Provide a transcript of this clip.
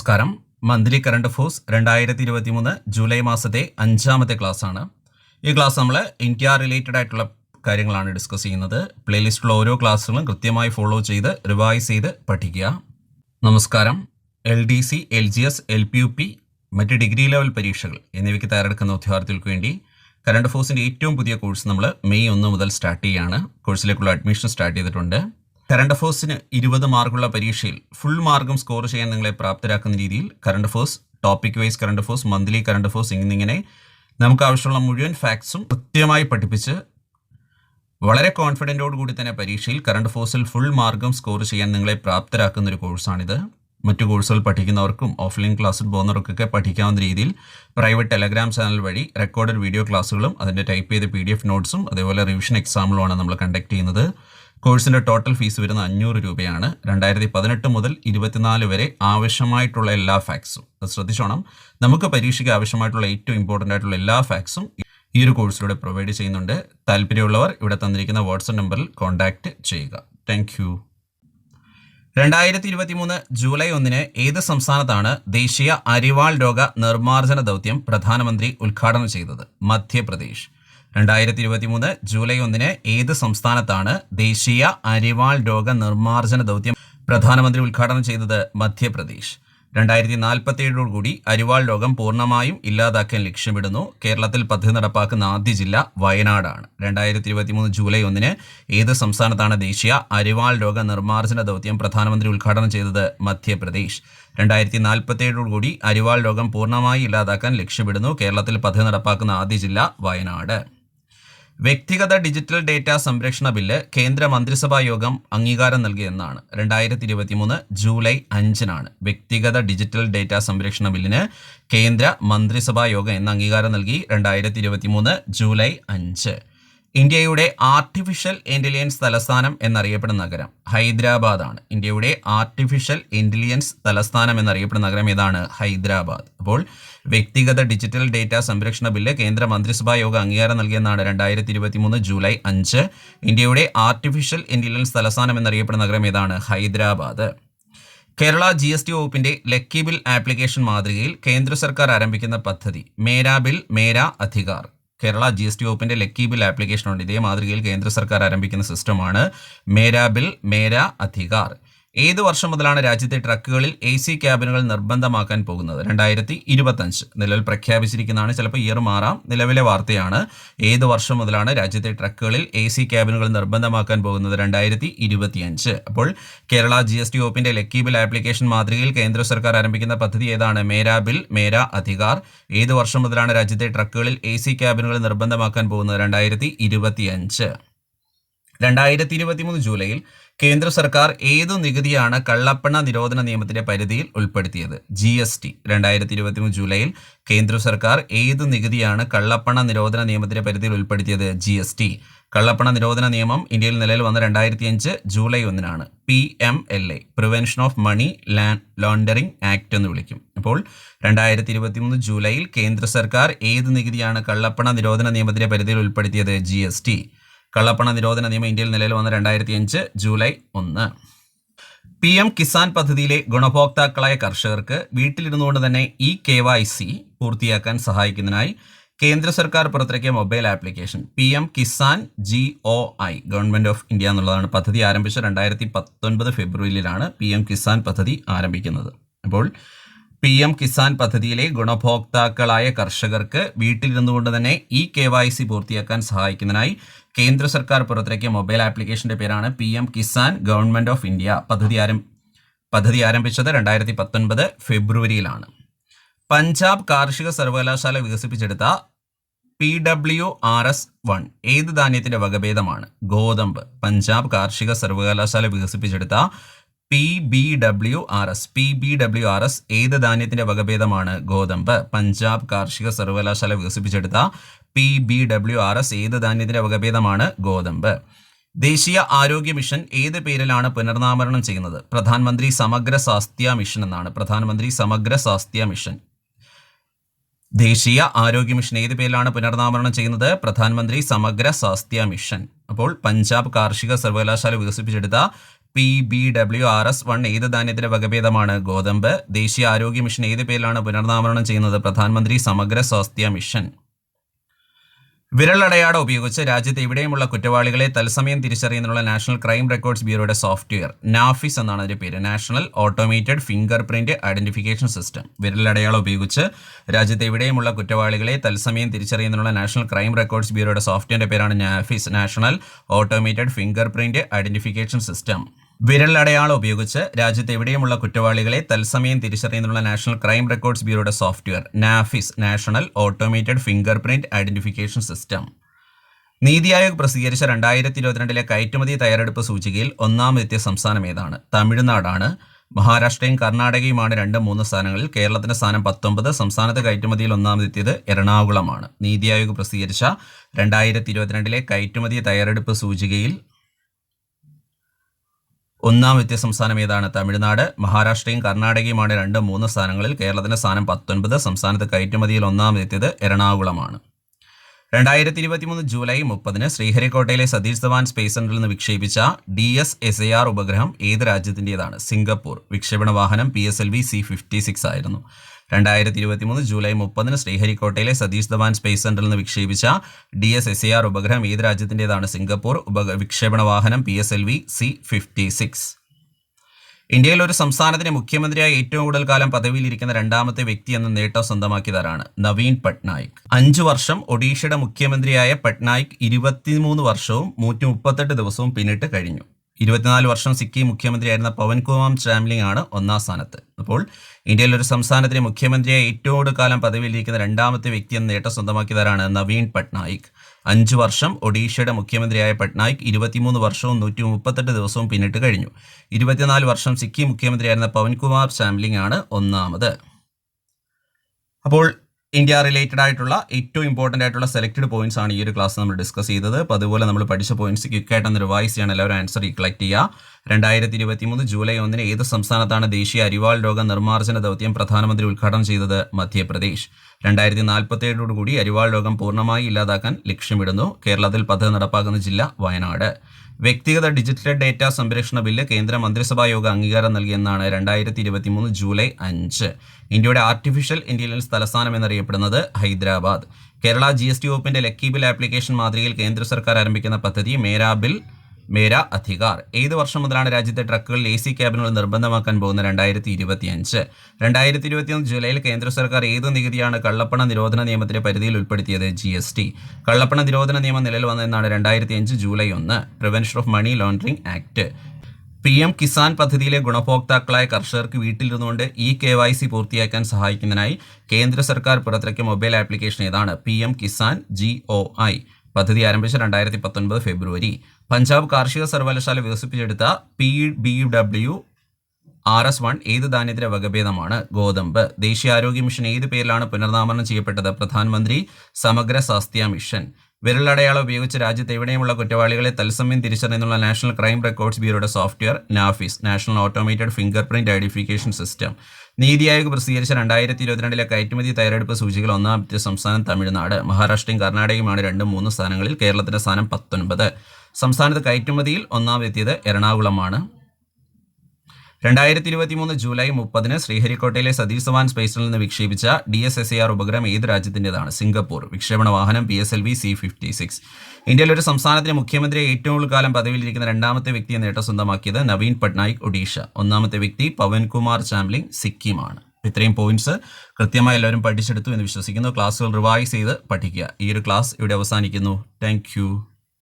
നമസ്കാരം. Monthly current affairs രണ്ടായിരത്തി ഇരുപത്തി മൂന്ന് ജൂലൈ മാസത്തെ അഞ്ചാമത്തെ ക്ലാസ് ആണ് ഈ ക്ലാസ് നമ്മൾ ഇന്ത്യ റിലേറ്റഡ് ആയിട്ടുള്ള കാര്യങ്ങളാണ് ഡിസ്കസ് ചെയ്യുന്നത്. പ്ലേലിസ്റ്റിലുള്ള ഓരോ ക്ലാസ്സുകളും കൃത്യമായി ഫോളോ ചെയ്ത് റിവൈസ് ചെയ്ത് പഠിക്കുക. നമസ്കാരം. L D C L G S L P U P മറ്റ് ഡിഗ്രി ലെവൽ പരീക്ഷകൾ എന്നിവയ്ക്ക് തയ്യാറെടുക്കുന്ന ഉദ്യോഗാർത്ഥികൾക്ക് വേണ്ടി കറണ്ട് അഫേഴ്സിന്റെ ഏറ്റവും പുതിയ കോഴ്സ് നമ്മൾ മെയ് ഒന്ന് മുതൽ സ്റ്റാർട്ട് ചെയ്യുകയാണ് കോഴ്സിലേക്കുള്ള അഡ്മിഷൻ സ്റ്റാർട്ട് ചെയ്തിട്ടുണ്ട്. കറണ്ട് അഫേഴ്സിന് ഇരുപത് മാർക്കുള്ള പരീക്ഷയിൽ ഫുൾ മാർക്കും സ്കോർ ചെയ്യാൻ നിങ്ങളെ പ്രാപ്തരാക്കുന്ന രീതിയിൽ current affairs topic wise current affairs monthly current affairs എന്നിങ്ങനെ നമുക്ക് ആവശ്യമുള്ള മുഴുവൻ ഫാക്ട്സും കൃത്യമായി പഠിപ്പിച്ച് വളരെ കോൺഫിഡന്റോട് കൂടി തന്നെ പരീക്ഷയിൽ കറണ്ട് അഫേഴ്സിൽ ഫുൾ മാർക്കും സ്കോർ ചെയ്യാൻ നിങ്ങളെ പ്രാപ്തരാക്കുന്ന ഒരു കോഴ്സാണിത് മറ്റു കോഴ്സുകൾ പഠിക്കുന്നവർക്കും ഓഫ്ലൈൻ ക്ലാസ്സിൽ പോകുന്നവർക്കൊക്കെ പഠിക്കാവുന്ന രീതിയിൽ പ്രൈവറ്റ് ടെലഗ്രാം ചാനൽ വഴി റെക്കോർഡഡ് വീഡിയോ ക്ലാസ്സുകളും അതിന്റെ ടൈപ്പ് ചെയ്ത പി ഡി എഫ് നോട്ട്സും അതേപോലെ റിവിഷൻ എക്സാമുകളുമാണ് നമ്മൾ കണ്ടക്ട് ചെയ്യുന്നത്. കോഴ്സിന്റെ ടോട്ടൽ ഫീസ് വരുന്ന അഞ്ഞൂറ് രൂപയാണ്. രണ്ടായിരത്തി പതിനെട്ട് മുതൽ ഇരുപത്തിനാല് വരെ ആവശ്യമായിട്ടുള്ള എല്ലാ ഫാക്സും. അത് ശ്രദ്ധിച്ചോണം. നമുക്ക് പരീക്ഷയ്ക്ക് ആവശ്യമായിട്ടുള്ള ഏറ്റവും ഇമ്പോർട്ടന്റ് ആയിട്ടുള്ള എല്ലാ ഫാക്സും ഈ ഒരു കോഴ്സിലൂടെ പ്രൊവൈഡ് ചെയ്യുന്നുണ്ട്. താല്പര്യമുള്ളവർ ഇവിടെ തന്നിരിക്കുന്ന വാട്സപ്പ് നമ്പറിൽ കോൺടാക്റ്റ് ചെയ്യുക. താങ്ക് യു രണ്ടായിരത്തി ഇരുപത്തി മൂന്ന് ജൂലൈ ഒന്നിന് ഏത് സംസ്ഥാനത്താണ് ദേശീയ അരിവാൾ രോഗ നിർമ്മാർജന ദൗത്യം പ്രധാനമന്ത്രി ഉദ്ഘാടനം ചെയ്തത്? മധ്യപ്രദേശ്. രണ്ടായിരത്തി ഇരുപത്തി മൂന്ന് ജൂലൈ ഒന്നിന് ഏത് സംസ്ഥാനത്താണ് ദേശീയ അരിവാൾ രോഗ നിർമ്മാർജന ദൗത്യം പ്രധാനമന്ത്രി ഉദ്ഘാടനം ചെയ്തത് മധ്യപ്രദേശ്? രണ്ടായിരത്തി നാൽപ്പത്തിയേഴോടുകൂടി അരിവാൾ രോഗം പൂർണമായും ഇല്ലാതാക്കാൻ ലക്ഷ്യമിടുന്നു. കേരളത്തിൽ പദ്ധതി നടപ്പാക്കുന്ന ആദ്യ ജില്ല വയനാടാണ്. രണ്ടായിരത്തി ഇരുപത്തി മൂന്ന് ജൂലൈ ഒന്നിന് ഏത് സംസ്ഥാനത്താണ് ദേശീയ അരിവാൾ രോഗ നിർമ്മാർജന ദൗത്യം പ്രധാനമന്ത്രി ഉദ്ഘാടനം ചെയ്തത് മധ്യപ്രദേശ്? രണ്ടായിരത്തി നാൽപ്പത്തിയേഴോടുകൂടി അരിവാൾ രോഗം പൂർണമായി ഇല്ലാതാക്കാൻ ലക്ഷ്യമിടുന്നു. കേരളത്തിൽ പദ്ധതി നടപ്പാക്കുന്ന ആദ്യ ജില്ല വയനാട്. വ്യക്തിഗത ഡിജിറ്റൽ ഡേറ്റ സംരക്ഷണ ബില്ല് കേന്ദ്ര മന്ത്രിസഭാ യോഗം അംഗീകാരം നൽകിയെന്നാണ് രണ്ടായിരത്തി ഇരുപത്തി മൂന്ന് ജൂലൈ അഞ്ചിനാണ് വ്യക്തിഗത ഡിജിറ്റൽ ഡേറ്റ സംരക്ഷണ ബില്ലിന് കേന്ദ്ര മന്ത്രിസഭാ യോഗം എന്ന അംഗീകാരം നൽകി രണ്ടായിരത്തി ഇരുപത്തി മൂന്ന് ജൂലൈ അഞ്ച്. ഇന്ത്യയുടെ ആർട്ടിഫിഷ്യൽ ഇന്റലിജൻസ് തലസ്ഥാനം എന്നറിയപ്പെടുന്ന നഗരം ഹൈദരാബാദാണ്. ഇന്ത്യയുടെ ആർട്ടിഫിഷ്യൽ ഇന്റലിജൻസ് തലസ്ഥാനം എന്നറിയപ്പെടുന്ന നഗരം ഏതാണ്? ഹൈദരാബാദ്. അപ്പോൾ വ്യക്തിഗത ഡിജിറ്റൽ ഡേറ്റ സംരക്ഷണ ബില്ല് കേന്ദ്ര മന്ത്രിസഭാ യോഗം അംഗീകാരം നൽകിയെന്നാണ് രണ്ടായിരത്തി ഇരുപത്തി മൂന്ന് ജൂലൈ അഞ്ച്. ഇന്ത്യയുടെ ആർട്ടിഫിഷ്യൽ ഇന്റലിജൻസ് തലസ്ഥാനം എന്നറിയപ്പെടുന്ന നഗരം ഏതാണ്? Hyderabad. Kerala G S T വകുപ്പിന്റെ ലക്കി ബിൽ ആപ്ലിക്കേഷൻ മാതൃകയിൽ കേന്ദ്ര സർക്കാർ ആരംഭിക്കുന്ന പദ്ധതി. Mera bill Mera Adhikar. Kerala G S T വകുപ്പിന്റെ ലക്കി ബിൽ ആപ്ലിക്കേഷൻ ഉണ്ട് ഇതേ മാതൃകയിൽ കേന്ദ്ര സർക്കാർ ആരംഭിക്കുന്ന സിസ്റ്റമാണ് മേരാ ബിൽ മേരാ അധികാർ. ഏത് വർഷം മുതലാണ് രാജ്യത്തെ ട്രക്കുകളിൽ എ സി ക്യാബിനുകൾ നിർബന്ധമാക്കാൻ പോകുന്നത്? രണ്ടായിരത്തി ഇരുപത്തഞ്ച്. നിലവിൽ പ്രഖ്യാപിച്ചിരിക്കുന്നതാണ് ചിലപ്പോൾ ഇയർ മാറാം. നിലവിലെ വാർത്തയാണ് ഏത് വർഷം മുതലാണ് രാജ്യത്തെ ട്രക്കുകളിൽ എ സി ക്യാബിനുകൾ നിർബന്ധമാക്കാൻ പോകുന്നത്? രണ്ടായിരത്തി ഇരുപത്തിയഞ്ച്. അപ്പോൾ കേരള ജി എസ് ടി വകുപ്പിന്റെ ലക്കി ബിൽ ആപ്ലിക്കേഷൻ മാതൃകയിൽ കേന്ദ്ര സർക്കാർ ആരംഭിക്കുന്ന പദ്ധതി ഏതാണ്? മേരാ ബിൽ മേരാ അധികാർ. ഏത് വർഷം മുതലാണ് രാജ്യത്തെ ട്രക്കുകളിൽ എ സി ക്യാബിനുകൾ നിർബന്ധമാക്കാൻ പോകുന്നത്? രണ്ടായിരത്തി ഇരുപത്തിയഞ്ച്. രണ്ടായിരത്തി ഇരുപത്തി മൂന്ന് ജൂലൈയിൽ കേന്ദ്ര സർക്കാർ ഏതു നികുതിയാണ് കള്ളപ്പണ നിരോധന നിയമത്തിന്റെ പരിധിയിൽ ഉൾപ്പെടുത്തിയത്? ജി എസ് ടി രണ്ടായിരത്തി ഇരുപത്തി മൂന്ന് ജൂലൈയിൽ കേന്ദ്ര സർക്കാർ ഏതു നികുതിയാണ് കള്ളപ്പണ നിരോധന നിയമത്തിന്റെ പരിധിയിൽ ഉൾപ്പെടുത്തിയത്? ജി എസ് ടി കള്ളപ്പണ നിരോധന നിയമം ഇന്ത്യയിൽ നിലവിൽ വന്ന രണ്ടായിരത്തി അഞ്ച് ജൂലൈ ഒന്നിനാണ്. P M L A prevention of money land laundering act എന്ന് വിളിക്കും. അപ്പോൾ രണ്ടായിരത്തി ഇരുപത്തി മൂന്ന് ജൂലൈയിൽ കേന്ദ്ര സർക്കാർ ഏത് നികുതിയാണ് കള്ളപ്പണ നിരോധന നിയമത്തിന്റെ പരിധിയിൽ ഉൾപ്പെടുത്തിയത്? ജി എസ് ടി കള്ളപ്പണ നിരോധന നിയമം ഇന്ത്യയിൽ നിലവിൽ വന്ന രണ്ടായിരത്തി അഞ്ച് ജൂലൈ ഒന്ന്. പി എം കിസാൻ പദ്ധതിയിലെ ഗുണഭോക്താക്കളായ കർഷകർക്ക് വീട്ടിലിരുന്നുകൊണ്ട് തന്നെ ഇ കെ വൈ സി പൂർത്തിയാക്കാൻ സഹായിക്കുന്നതിനായി കേന്ദ്ര സർക്കാർ പുറത്തിറക്കിയ mobile application P M Kisan G O I government of India എന്നുള്ളതാണ് പദ്ധതി ആരംഭിച്ച രണ്ടായിരത്തി പത്തൊൻപത് ഫെബ്രുവരിയിലാണ് പി എം കിസാൻ പദ്ധതി ആരംഭിക്കുന്നത്. അപ്പോൾ പി എം കിസാൻ പദ്ധതിയിലെ ഗുണഭോക്താക്കളായ കർഷകർക്ക് വീട്ടിലിരുന്നുകൊണ്ട് തന്നെ ഇ കെ വൈ സി പൂർത്തിയാക്കാൻ സഹായിക്കുന്നതിനായി കേന്ദ്ര സർക്കാർ പുറത്തിറക്കിയ മൊബൈൽ ആപ്ലിക്കേഷന്റെ പേരാണ് P M Kisan government of India പദ്ധതി പദ്ധതി ആരംഭിച്ചത് രണ്ടായിരത്തി പത്തൊൻപത് ഫെബ്രുവരിയിലാണ്. പഞ്ചാബ് കാർഷിക സർവകലാശാല വികസിപ്പിച്ചെടുത്ത P W R S one ഏത് ധാന്യത്തിന്റെ വകഭേദമാണ്? ഗോതമ്പ്. പഞ്ചാബ് കാർഷിക സർവകലാശാല വികസിപ്പിച്ചെടുത്ത P B W R S P B W R S ഏത് ധാന്യത്തിന്റെ വകഭേദമാണ്? ഗോതമ്പ്. പഞ്ചാബ് കാർഷിക സർവകലാശാല വികസിപ്പിച്ചെടുത്ത P B W R S ഏത് ധാന്യത്തിന്റെ വകഭേദമാണ്? ഗോതമ്പ്. ദേശീയ ആരോഗ്യ മിഷൻ ഏത് പേരിലാണ് പുനർനാമരണം ചെയ്യുന്നത്? പ്രധാനമന്ത്രി സമഗ്ര സ്വാസ്ഥ്യ മിഷൻ എന്നാണ്. പ്രധാനമന്ത്രി സമഗ്ര സ്വാസ്ഥ്യ മിഷൻ. ദേശീയ ആരോഗ്യ മിഷൻ ഏത് പേരിലാണ് പുനർനാമരണം ചെയ്യുന്നത്? പ്രധാനമന്ത്രി സമഗ്ര സ്വാസ്ഥ്യ മിഷൻ. അപ്പോൾ പഞ്ചാബ് കാർഷിക സർവകലാശാല വികസിപ്പിച്ചെടുത്ത P B W R S one ഏത് ധാന്യത്തിന്റെ വകഭേദമാണ്? ഗോതമ്പ്. ദേശീയ ആരോഗ്യ മിഷൻ ഏത് പേരിലാണ് പുനർനാമരണം ചെയ്യുന്നത്? പ്രധാനമന്ത്രി സമഗ്ര സ്വാസ്ഥ്യ മിഷൻ. വിരലടയാളം ഉപയോഗിച്ച് രാജ്യത്ത് എവിടെയുമുള്ള കുറ്റവാളികളെ തത്സമയം തിരിച്ചറിയുന്നതിനുള്ള നാഷണൽ ക്രൈം റെക്കോർഡ്സ് ബ്യൂറോയുടെ സോഫ്റ്റ്വെയർ നാഫിസ് എന്നാണ് അതിന്റെ പേര്. National automated fingerprint identification system. വിരലടയാളം ഉപയോഗിച്ച് രാജ്യത്ത് എവിടെയുമുള്ള കുറ്റവാളികളെ തത്സമയം തിരിച്ചറിയുന്നതിനുള്ള നാഷണൽ ക്രൈം റെക്കോർഡ്സ് ബ്യൂറോയുടെ സോഫ്റ്റ്വെയറിന്റെ പേരാണ് NAFIS national automated fingerprint identification system. വിരലടയാളം ഉപയോഗിച്ച് രാജ്യത്ത് എവിടെയുമുള്ള കുറ്റവാളികളെ തത്സമയം തിരിച്ചറിയുന്നതിനുള്ള national crime records ബ്യൂറോയുടെ software NAFIS national automated fingerprint identification system. NITI Aayog പ്രസിദ്ധീകരിച്ച രണ്ടായിരത്തി ഇരുപത്തിരണ്ടിലെ കയറ്റുമതി തയ്യാറെടുപ്പ് സൂചികയിൽ ഒന്നാമതെത്തിയ സംസ്ഥാനം ഏതാണ്? തമിഴ്നാടാണ്. മഹാരാഷ്ട്രയും കർണാടകയുമാണ് രണ്ട് മൂന്ന് സ്ഥാനങ്ങളിൽ. കേരളത്തിന്റെ സ്ഥാനം പത്തൊമ്പത് സംസ്ഥാനത്ത് കയറ്റുമതിയിൽ ഒന്നാമതെത്തിയത് എറണാകുളമാണ്. നീതി ആയോഗ് പ്രസിദ്ധീകരിച്ച രണ്ടായിരത്തി ഇരുപത്തിരണ്ടിലെ കയറ്റുമതി തയ്യാറെടുപ്പ് സൂചികയിൽ ഒന്നാം വ്യത്യ സംസ്ഥാനം ഏതാണ്? തമിഴ്നാട് മഹാരാഷ്ട്രയും കർണാടകയുമാണ് രണ്ട് മൂന്ന് സ്ഥാനങ്ങളിൽ. കേരളത്തിന്റെ സ്ഥാനം പത്തൊൻപത് സംസ്ഥാനത്ത് കയറ്റുമതിയിൽ ഒന്നാം എത്തിയത് എറണാകുളമാണ്. രണ്ടായിരത്തി ഇരുപത്തി മൂന്ന് ജൂലൈ മുപ്പതിന് ശ്രീഹരിക്കോട്ടയിലെ സതീഷ് ധവാൻ സ്പേസ് സെന്ററിൽ നിന്ന് വിക്ഷേപിച്ച D S S A R ഉപഗ്രഹം ഏത് രാജ്യത്തിന്റെതാണ് സിംഗപ്പൂർ. വിക്ഷേപണ വാഹനം P S L V C fifty six ആയിരുന്നു. രണ്ടായിരത്തി ഇരുപത്തി മൂന്ന് ജൂലൈ മുപ്പതിന് ശ്രീഹരിക്കോട്ടയിലെ സതീഷ് ധവാൻ സ്പേസ് സെന്ററിൽ നിന്ന് വിക്ഷേപിച്ച D S S A R ഉപഗ്രഹം ഏത് രാജ്യത്തിന്റെതാണ് സിംഗപ്പൂർ. ഉപ വിക്ഷേപണ വാഹനം P S L V C fifty six. ഇന്ത്യയിൽ ഒരു സംസ്ഥാനത്തിന്റെ മുഖ്യമന്ത്രിയായി ഏറ്റവും കൂടുതൽ കാലം പദവിയിലിരിക്കുന്ന രണ്ടാമത്തെ വ്യക്തി എന്ന നേട്ടം സ്വന്തമാക്കിയതാരാണ്? നവീൻ പട്നായിക്. അഞ്ചു വർഷം ഒഡീഷയുടെ മുഖ്യമന്ത്രിയായ പട്നായിക് ഇരുപത്തിമൂന്ന് വർഷവും നൂറ്റി മുപ്പത്തെട്ട് ദിവസവും പിന്നിട്ട് കഴിഞ്ഞു. ഇരുപത്തിനാല് വർഷം സിക്കിം മുഖ്യമന്ത്രിയായിരുന്ന പവൻകുമാം ചാംലിംഗ് ആണ് ഒന്നാം സ്ഥാനത്ത്. അപ്പോൾ ഇന്ത്യയിൽ ഒരു സംസ്ഥാനത്തിന് മുഖ്യമന്ത്രിയായി ഏറ്റവും കാലം പദവിയിലിരിക്കുന്ന രണ്ടാമത്തെ വ്യക്തി എന്ന നേട്ടം സ്വന്തമാക്കിയതാരാണ് നവീൻ പട്നായിക്. അഞ്ച് വർഷം ഒഡീഷയുടെ മുഖ്യമന്ത്രിയായ പട്നായിക് ഇരുപത്തിമൂന്ന് വർഷവും നൂറ്റി മുപ്പത്തെട്ട് ദിവസവും പിന്നിട്ട് കഴിഞ്ഞു. ഇരുപത്തിനാല് വർഷം സിക്കിം മുഖ്യമന്ത്രിയായിരുന്ന പവൻകുമാർ സാംലിംഗ് ആണ് ഒന്നാമത്. അപ്പോൾ ഇന്ത്യ റിലേറ്റഡ് ആയിട്ടുള്ള ഏറ്റവും ഇമ്പോർട്ടന്റ് ആയിട്ടുള്ള സെലക്റ്റഡ് പോയിന്റ്സ് ആണ് ഈ ഒരു ക്ലാസ് നമ്മൾ ഡിസ്കസ് ചെയ്തത്. അപ്പോൾ അതുപോലെ നമ്മൾ പഠിച്ച പോയിന്റ്സ് ക്വിക്കായിട്ട് ഒന്ന് റിവൈസ് ചെയ്യണം എല്ലാവരും ആൻസർ കളക്ട് ചെയ്യുക. രണ്ടായിരത്തി ഇരുപത്തി മൂന്ന് ജൂലൈ ഒന്നിന് ഏത് സംസ്ഥാനത്താണ് ദേശീയ അരിവാൾ രോഗ നിർമ്മാർജന ദൗത്യം പ്രധാനമന്ത്രി ഉദ്ഘാടനം ചെയ്തത്? മധ്യപ്രദേശ്. രണ്ടായിരത്തി കൂടി അരിവാൾ രോഗം പൂർണമായി ഇല്ലാതാക്കാൻ ലക്ഷ്യമിടുന്നു. കേരളത്തിൽ പദ്ധതി നടപ്പാക്കുന്ന ജില്ല വയനാട്. വ്യക്തിഗത ഡിജിറ്റൽ ഡേറ്റ സംരക്ഷണ ബില്ല് കേന്ദ്ര മന്ത്രിസഭാ യോഗ അംഗീകാരം നൽകിയെന്നാണ് രണ്ടായിരത്തി ഇരുപത്തി മൂന്ന് ജൂലൈ അഞ്ച്. ഇന്ത്യയുടെ ആർട്ടിഫിഷ്യൽ ഇന്റലിജൻസ് തലസ്ഥാനം എന്നറിയപ്പെടുന്നത് Hyderabad. Kerala G S T വകുപ്പിന്റെ ലക്കി ബിൽ ആപ്ലിക്കേഷൻ മാതൃകയിൽ കേന്ദ്ര സർക്കാർ ആരംഭിക്കുന്ന പദ്ധതി മേരാ ബിൽ മേര അധികാർ. ഏത് വർഷം മുതലാണ് രാജ്യത്തെ ട്രക്കുകളിൽ എ സി ക്യാബിനുകൾ നിർബന്ധമാക്കാൻ പോകുന്ന രണ്ടായിരത്തി ഇരുപത്തിയഞ്ച് രണ്ടായിരത്തി ഇരുപത്തിയൊന്ന് ജൂലൈയിൽ കേന്ദ്ര സർക്കാർ ഏത് നികുതിയാണ് കള്ളപ്പണ നിരോധന നിയമത്തിന്റെ പരിധിയിൽ ഉൾപ്പെടുത്തിയത്? G S T. കള്ളപ്പണ നിരോധന നിയമം നിലവിൽ വന്നതെന്നാണ് രണ്ടായിരത്തി അഞ്ച് ജൂലൈ ഒന്ന് prevention of money laundering act. P M Kisan പദ്ധതിയിലെ ഗുണഭോക്താക്കളായ കർഷകർക്ക് വീട്ടിലിരുന്നുകൊണ്ട് ഇ കെ വൈ സി പൂർത്തിയാക്കാൻ സഹായിക്കുന്നതിനായി കേന്ദ്ര സർക്കാർ പുറത്തിറക്കിയ മൊബൈൽ ആപ്ലിക്കേഷൻ ഏതാണ്? P M Kisan G O I. പദ്ധതി ആരംഭിച്ച രണ്ടായിരത്തി പത്തൊൻപത് ഫെബ്രുവരി. പഞ്ചാബ് കാർഷിക സർവകലാശാല വികസിപ്പിച്ചെടുത്ത P B W R S one ഏത് ധാന്യത്തിന്റെ വകഭേദമാണ്? ഗോതമ്പ്. ദേശീയ ആരോഗ്യ മിഷൻ ഏത് പേരിലാണ് പുനർനാമരണം ചെയ്യപ്പെട്ടത്? പ്രധാനമന്ത്രി സമഗ്ര സ്വാസ്ഥ്യ മിഷൻ. വിരലടയാളം ഉപയോഗിച്ച് രാജ്യത്ത് എവിടെയുമുള്ള കുറ്റവാളികളെ തത്സമയം തിരിച്ചറിയുന്നുള്ള national crime records ബ്യൂറോയുടെ software NAFIS national automated fingerprint identification system. NITI Aayog പ്രസിദ്ധീകരിച്ച രണ്ടായിരത്തി ഇരുപത്തിരണ്ടിലെ കയറ്റുമതി തയ്യാറെടുപ്പ് സൂചികൾ ഒന്നാമത്തെ സംസ്ഥാനം തമിഴ്നാട്. മഹാരാഷ്ട്രയും കർണാടകയുമാണ് രണ്ടും മൂന്ന് സ്ഥാനങ്ങളിൽ. കേരളത്തിന്റെ സ്ഥാനം പത്തൊൻപത്. സംസ്ഥാനത്ത് കയറ്റുമതിയിൽ ഒന്നാമെത്തിയത് എറണാകുളമാണ്. രണ്ടായിരത്തി ഇരുപത്തി മൂന്ന് ജൂലൈ മുപ്പതിന് ശ്രീഹരിക്കോട്ടയിലെ സതീഷ് ധവാൻ സ്പേസിൽ നിന്ന് വിക്ഷേപിച്ച D S S A R ഉപഗ്രഹം ഏത് രാജ്യത്തിന്റെതാണ്? സിംഗപ്പൂർ. വിക്ഷേപണ വാഹനം P S L V C fifty six. ഇന്ത്യയിലെ ഒരു സംസ്ഥാനത്തിന് മുഖ്യമന്ത്രി ഏറ്റവും കൂടുതൽ കാലം പദവിയിലിരിക്കുന്ന രണ്ടാമത്തെ വ്യക്തി നേട്ടം സ്വന്തമാക്കിയത് നവീൻ പട്നായിക് ഒഡീഷ. ഒന്നാമത്തെ വ്യക്തി പവൻകുമാർ ചാംലിംഗ് സിക്കിമാണ്. ഇത്രയും പോയിന്റ്സ് കൃത്യമായി എല്ലാവരും പഠിച്ചെടുത്തു എന്ന് വിശ്വസിക്കുന്നു. ക്ലാസ്സുകൾ റിവൈസ് ചെയ്ത് പഠിക്കുക. ഈ ഒരു ക്ലാസ് ഇവിടെ അവസാനിക്കുന്നു. താങ്ക്